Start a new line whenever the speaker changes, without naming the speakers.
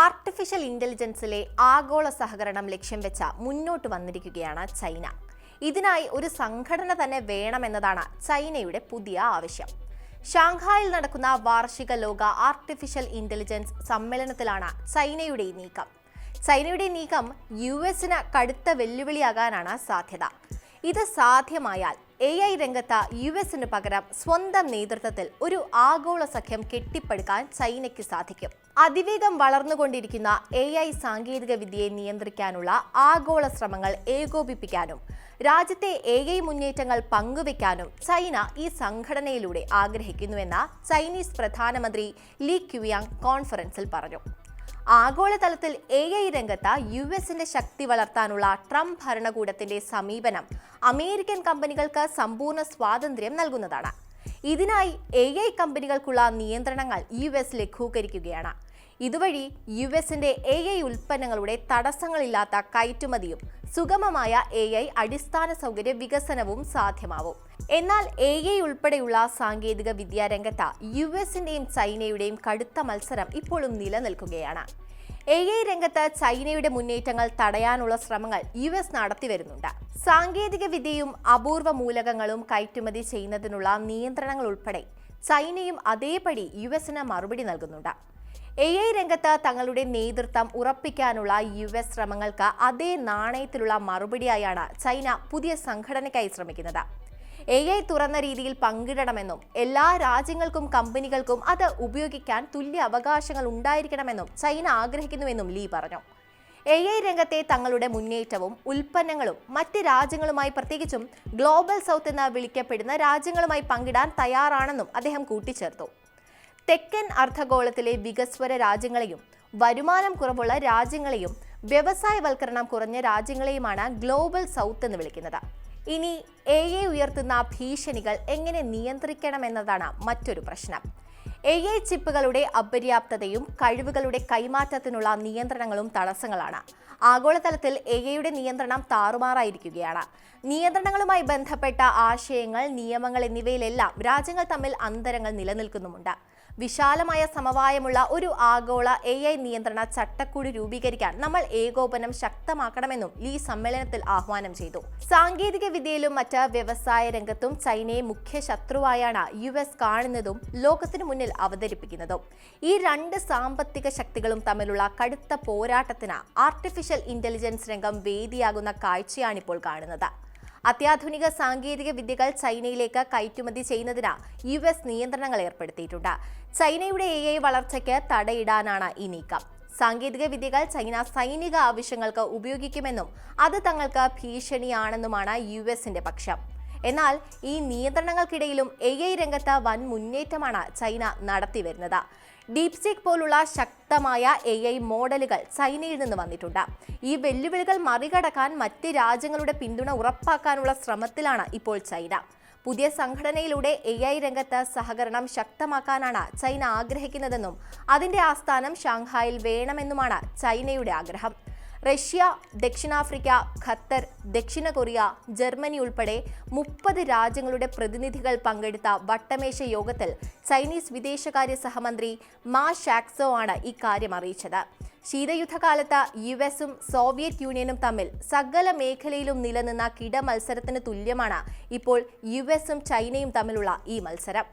Artificial ഇന്റലിജൻസിലെ ആഗോള സഹകരണം ലക്ഷ്യം വെച്ച മുന്നോട്ട് വന്നിരിക്കുകയാണ് ചൈന. ഇതിനായി ഒരു സംഘടന തന്നെ വേണമെന്നതാണ് ചൈനയുടെ പുതിയ ആവശ്യം. ഷാങ്ഹായിൽ നടക്കുന്ന വാർഷിക ലോക ആർട്ടിഫിഷ്യൽ ഇന്റലിജൻസ് സമ്മേളനത്തിലാണ് ചൈനയുടെ നീക്കം. ചൈനയുടെ നീക്കം യു എസിന് കടുത്ത വെല്ലുവിളിയാകാനാണ് സാധ്യത. ഇത് സാധ്യമായാൽ എ ഐ രംഗത്ത് യു എസിന് പകരം സ്വന്തം നേതൃത്വത്തിൽ ഒരു ആഗോള സഖ്യം കെട്ടിപ്പടുക്കാൻ ചൈനയ്ക്ക് സാധിക്കും. അതിവേഗം വളർന്നുകൊണ്ടിരിക്കുന്ന എ ഐ സാങ്കേതിക വിദ്യയെ നിയന്ത്രിക്കാനുള്ള ആഗോള ശ്രമങ്ങൾ ഏകോപിപ്പിക്കാനും രാജ്യത്തെ എ ഐ മുന്നേറ്റങ്ങൾ പങ്കുവെക്കാനും ചൈന ഈ സംഘടനയിലൂടെ ആഗ്രഹിക്കുന്നുവെന്ന് ചൈനീസ് പ്രധാനമന്ത്രി ലീ ക്യുയാങ് കോൺഫറൻസിൽ പറഞ്ഞു. ആഗോളതലത്തിൽ എ ഐ രംഗത്ത് യു എസിന്റെ ശക്തി വളർത്താനുള്ള ട്രംപ് ഭരണകൂടത്തിന്റെ സമീപനം അമേരിക്കൻ കമ്പനികൾക്ക് സമ്പൂർണ സ്വാതന്ത്ര്യം നൽകുന്നതാണ്. ഇതിനായി എ ഐ കമ്പനികൾക്കുള്ള നിയന്ത്രണങ്ങൾ യു എസ് ലഘൂകരിക്കുകയാണ്. ഇതുവഴി യു എസിന്റെ എ ഐ ഉൽപ്പന്നങ്ങളുടെ തടസ്സങ്ങളില്ലാത്ത കയറ്റുമതിയും സുഗമമായ എ ഐ അടിസ്ഥാന സൗകര്യ വികസനവും സാധ്യമാവും. എന്നാൽ എ ഐ ഉൾപ്പെടെയുള്ള സാങ്കേതിക വിദ്യാരംഗത്ത് യു എസിന്റെയും ചൈനയുടെയും കടുത്ത മത്സരം ഇപ്പോഴും നിലനിൽക്കുകയാണ്. എ ഐ രംഗത്ത് ചൈനയുടെ മുന്നേറ്റങ്ങൾ തടയാനുള്ള ശ്രമങ്ങൾ യു എസ് നടത്തി വരുന്നുണ്ട്. സാങ്കേതിക വിദ്യയും അപൂർവ മൂലകങ്ങളും കയറ്റുമതി ചെയ്യുന്നതിനുള്ള നിയന്ത്രണങ്ങൾ ഉൾപ്പെടെ ചൈനയും അതേപടി യു എസിന് മറുപടി നൽകുന്നുണ്ട്. എ ഐ രംഗത്ത് തങ്ങളുടെ നേതൃത്വം ഉറപ്പിക്കാനുള്ള യു എസ് ശ്രമങ്ങൾക്ക് അതേ നാണയത്തിലുള്ള മറുപടിയായാണ് ചൈന പുതിയ സംഘടനയ്ക്കായി ശ്രമിക്കുന്നത്. എ ഐ തുറന്ന രീതിയിൽ പങ്കിടണമെന്നും എല്ലാ രാജ്യങ്ങൾക്കും കമ്പനികൾക്കും അത് ഉപയോഗിക്കാൻ തുല്യ അവകാശങ്ങൾ ഉണ്ടായിരിക്കണമെന്നും ചൈന ആഗ്രഹിക്കുന്നുവെന്നും ലീ പറഞ്ഞു. എ ഐ രംഗത്തെ തങ്ങളുടെ മുന്നേറ്റവും ഉൽപ്പന്നങ്ങളും മറ്റ് രാജ്യങ്ങളുമായി പ്രത്യേകിച്ചും ഗ്ലോബൽ സൗത്ത് എന്ന് വിളിക്കപ്പെടുന്ന രാജ്യങ്ങളുമായി പങ്കിടാൻ തയ്യാറാണെന്നും അദ്ദേഹം കൂട്ടിച്ചേർത്തു. തെക്കൻ അർദ്ധഗോളത്തിലെ വികസ്വര രാജ്യങ്ങളെയും വരുമാനം കുറവുള്ള രാജ്യങ്ങളെയും വ്യവസായവൽക്കരണം കുറഞ്ഞ രാജ്യങ്ങളെയുമാണ് ഗ്ലോബൽ സൗത്ത് എന്ന് വിളിക്കുന്നത്. ഇനി എ എ ഉയർത്തുന്ന ഭീഷണികൾ എങ്ങനെ നിയന്ത്രിക്കണമെന്നതാണ് മറ്റൊരു പ്രശ്നം. എ ഐ ചിപ്പുകളുടെ അപര്യാപ്തതയും കഴിവുകളുടെ കൈമാറ്റത്തിനുള്ള നിയന്ത്രണങ്ങളും തടസ്സങ്ങളാണ്. ആഗോളതലത്തിൽ എ ഐയുടെ നിയന്ത്രണം താറുമാറായിരിക്കുകയാണ്. നിയന്ത്രണങ്ങളുമായി ബന്ധപ്പെട്ട ആശയങ്ങൾ നിയമങ്ങൾ എന്നിവയിലെല്ലാം രാജ്യങ്ങൾ തമ്മിൽ അന്തരങ്ങൾ നിലനിൽക്കുന്നുമുണ്ട്. വിശാലമായ സമവായമുള്ള ഒരു ആഗോള എ ഐ നിയന്ത്രണ ചട്ടക്കൂട് രൂപീകരിക്കാൻ നമ്മൾ ഏകോപനം ശക്തമാക്കണമെന്നും ലീ സമ്മേളനത്തിൽ ആഹ്വാനം ചെയ്തു. സാങ്കേതിക വിദ്യയിലും മറ്റ് വ്യവസായ രംഗത്തും ചൈനയെ മുഖ്യ ശത്രുവായാണ് യു എസ് കാണുന്നതും ലോകത്തിനു മുന്നിൽ അവതരിപ്പിക്കുന്നതും. ഈ രണ്ട് സാമ്പത്തിക ശക്തികളും തമ്മിലുള്ള കടുത്ത പോരാട്ടത്തിന് ആർട്ടിഫിഷ്യൽ ഇന്റലിജൻസ് രംഗം വേദിയാകുന്ന കാഴ്ചയാണിപ്പോൾ കാണുന്നത്. അത്യാധുനിക സാങ്കേതിക വിദ്യകൾ ചൈനയിലേക്ക് കയറ്റുമതി ചെയ്യുന്നതിന് യു എസ് നിയന്ത്രണങ്ങൾ ഏർപ്പെടുത്തിയിട്ടുണ്ട്. ചൈനയുടെ എ ഐ വളർച്ചയ്ക്ക് തടയിടാനാണ് ഈ നീക്കം. സാങ്കേതിക വിദ്യകൾ ചൈന സൈനിക ആവശ്യങ്ങൾക്ക് ഉപയോഗിക്കുമെന്നും അത് തങ്ങൾക്ക് ഭീഷണിയാണെന്നുമാണ് യു എസിന്റെ പക്ഷം. എന്നാൽ ഈ നിയന്ത്രണങ്ങൾക്കിടയിലും എ ഐ രംഗത്ത് വൻ മുന്നേറ്റമാണ് ചൈന നടത്തിവരുന്നത് ഡീപ്സിക് പോലുള്ള ശക്തമായ എ ഐ മോഡലുകൾ ചൈനയിൽ നിന്ന് വന്നിട്ടുണ്ട്. ഈ വെല്ലുവിളികൾ മറികടക്കാൻ മറ്റ് രാജ്യങ്ങളുടെ പിന്തുണ ഉറപ്പാക്കാനുള്ള ശ്രമത്തിലാണ് ഇപ്പോൾ ചൈന. പുതിയ സംഘടനയിലൂടെ എ ഐ രംഗത്ത് സഹകരണം ശക്തമാക്കാനാണ് ചൈന ആഗ്രഹിക്കുന്നതെന്നും അതിന്റെ ആസ്ഥാനം ഷാങ്ഹായിൽ വേണമെന്നുമാണ് ചൈനയുടെ ആഗ്രഹം. റഷ്യ ദക്ഷിണാഫ്രിക്ക ഖത്തർ ദക്ഷിണ കൊറിയ ജർമ്മനി ഉൾപ്പെടെ മുപ്പത് രാജ്യങ്ങളുടെ പ്രതിനിധികൾ പങ്കെടുത്ത വട്ടമേശ യോഗത്തിൽ ചൈനീസ് വിദേശകാര്യ സഹമന്ത്രി മാ ഷാക്സോ ആണ് ഇക്കാര്യം അറിയിച്ചത്. ശീതയുദ്ധകാലത്ത് യു എസും സോവിയറ്റ് യൂണിയനും തമ്മിൽ സകല മേഖലയിലും നിലനിന്ന കിട മത്സരത്തിന് തുല്യമാണ് ഇപ്പോൾ യു എസും ചൈനയും തമ്മിലുള്ള ഈ മത്സരം.